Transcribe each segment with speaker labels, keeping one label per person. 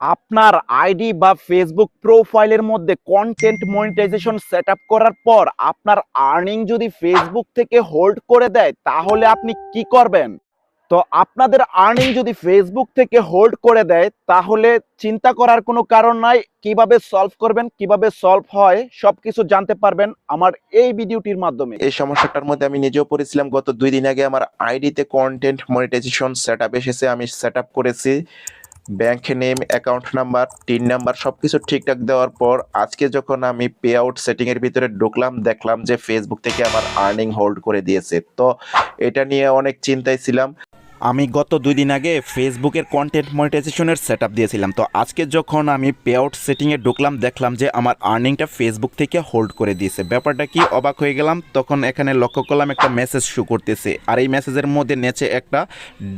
Speaker 1: আপনার আইডি বা ফেসবুক প্রোফাইলের মধ্যে কন্টেন্ট মনিটাইজেশন সেট করার পর আপনার আর্নিং যদি ফেসবুক থেকে হোল্ড করে দেয়, তাহলে আপনি কি করবেন? তো আপনাদের আর্নিং যদি ফেসবুক থেকে হোল্ড করে দেয়, তাহলে চিন্তা করার কোনো কারণ নাই। কীভাবে সলভ করবেন, কীভাবে সলভ হয়, সবকিছু জানতে পারবেন আমার এই ভিডিওটির মাধ্যমে।
Speaker 2: এই সমস্যাটার মধ্যে আমি নিজেও পড়েছিলাম। গত দুই দিন আগে আমার আইডিতে কন্টেন্ট মনিটাইজেশন সেট এসেছে, আমি সেট করেছি। Bank name account number TIN number সব কিছু ঠিকঠাক দেওয়ার পর আজকে যখন আমি পে আউট সেটিংয়ের ভিতরে ঢুকলাম, দেখলাম যে ফেসবুক থেকে আমার আর্নিং হোল্ড করে দিয়েছে। তো এটা নিয়ে অনেক চিন্তায় ছিলাম।
Speaker 3: আমি গত দুই দিন আগে ফেসবুকের কন্টেন্ট মনিটাইজেশনের সেট দিয়েছিলাম। তো আজকে যখন আমি পে আউট সেটিংয়ে ঢুকলাম, দেখলাম যে আমার আর্নিংটা ফেসবুক থেকে হোল্ড করে দিয়েছে। ব্যাপারটা কি অবাক হয়ে গেলাম। তখন এখানে লক্ষ্য করলাম একটা মেসেজ শো করতেছে। আর এই মেসেজের মধ্যে নেচে একটা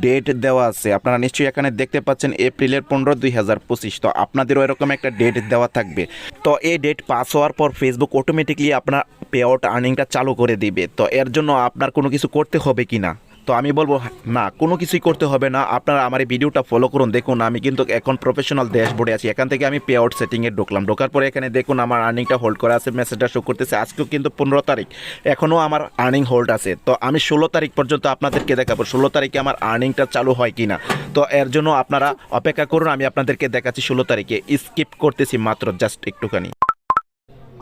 Speaker 3: ডেট দেওয়া আছে। আপনারা নিশ্চয়ই এখানে দেখতে পাচ্ছেন এপ্রিলের পনেরো, দুই হাজার পঁচিশ। তো আপনাদেরও এরকম একটা ডেট দেওয়া থাকবে। তো এই ডেট পাস হওয়ার পর ফেসবুক অটোমেটিকলি আপনার পে আউট আর্নিংটা চালু করে দিবে। তো এর জন্য আপনার কোনো কিছু করতে হবে কি না? তো আমি বলব, না, কোনো কিছুই করতে হবে না। আপনারা আমার এই ভিডিওটা ফলো করুন, দেখুন, আমি কিন্তু এখন প্রফেশনাল ড্যাশবোর্ডে আছি। এখান থেকে আমি পে আউট সেটিংয়ে ঢুকলাম। ঢোকার পরে এখানে দেখুন, আমার আর্নিংটা হোল্ড করা আছে মেসেজটা শো করতেছে। আজকেও কিন্তু পনেরো তারিখ। এখনও আমার আর্নিং হোল্ড আছে। তো আমি ষোলো তারিখ পর্যন্ত আপনাদেরকে দেখাবো, ষোলো তারিখে আমার আর্নিংটা চালু হয় কি না তো এর জন্য আপনারা অপেক্ষা করুন, আমি আপনাদেরকে দেখাচ্ছি ষোলো তারিখে। স্কিপ করতেছি মাত্র জাস্ট একটুখানি।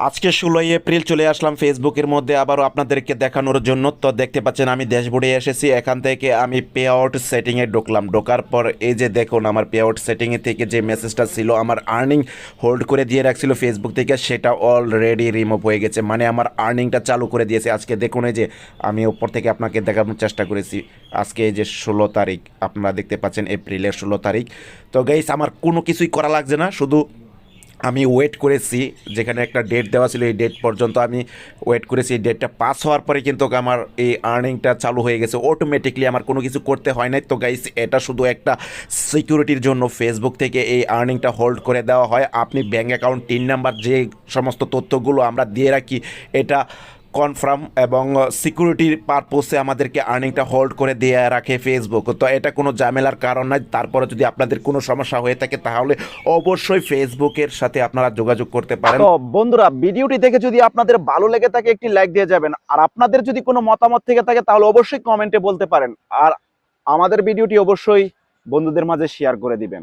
Speaker 3: আজকে ষোলোই এপ্রিল চলে আসলাম ফেসবুকের মধ্যে, আবারও আপনাদেরকে দেখানোর জন্য। তো দেখতে পাচ্ছেন, আমি ড্যাশবোর্ডে এসেছি, এখান থেকে আমি পে আউট সেটিংয়ে ঢুকলাম। ঢোকার পর এই যে দেখুন, আমার পে আউট সেটিংয়ে থেকে যে মেসেজটা ছিল, আমার আর্নিং হোল্ড করে দিয়ে রাখছিল ফেসবুক থেকে, সেটা অলরেডি রিমুভ হয়ে গেছে। মানে আমার আর্নিংটা চালু করে দিয়েছে। আজকে দেখুন, এই যে আমি উপর থেকে আপনাকে দেখানোর চেষ্টা করেছি। আজকে এই যে ষোলো তারিখ, আপনারা দেখতে পাচ্ছেন, এপ্রিলের ষোলো তারিখ। তো গাইস আমার কোনো কিছুই করা লাগছে না, শুধু আমি ওয়েট করেছি, যেখানে একটা ডেট দেওয়া ছিল, এই ডেট পর্যন্ত আমি ওয়েট করেছি। এই ডেটটা পাস হওয়ার পরে কিন্তু আমার এই আর্নিংটা চালু হয়ে গেছে। অটোমেটিকলি আমার কোনো কিছু করতে হয় নাই। তো গাইস এটা শুধু একটা সিকিউরিটির জন্য ফেসবুক থেকে এই আর্নিংটা হোল্ড করে দেওয়া হয়। আপনি ব্যাঙ্ক অ্যাকাউন্ট তিন নাম্বার যে সমস্ত তথ্যগুলো আমরা দিয়ে রাখি, এটা কনফার্ম এবং সিকিউরিটির পারপোসে আমাদেরকে আর্নিংটা হোল্ড করে দিয়ে রাখে ফেসবুক তো এটা কোনো ঝামেলার কারণ নয়। তারপরে যদি আপনাদের কোনো সমস্যা হয়ে থাকে, তাহলে অবশ্যই ফেসবুকের সাথে আপনারা যোগাযোগ করতে পারেন।
Speaker 1: তো বন্ধুরা, ভিডিওটি দেখে যদি আপনাদের ভালো লেগে থাকে, একটি লাইক দিয়ে যাবেন। আর আপনাদের যদি কোনো মতামত থেকে থাকে, তাহলে অবশ্যই কমেন্টে বলতে পারেন। আর আমাদের ভিডিওটি অবশ্যই বন্ধুদের মাঝে শেয়ার করে দিবেন।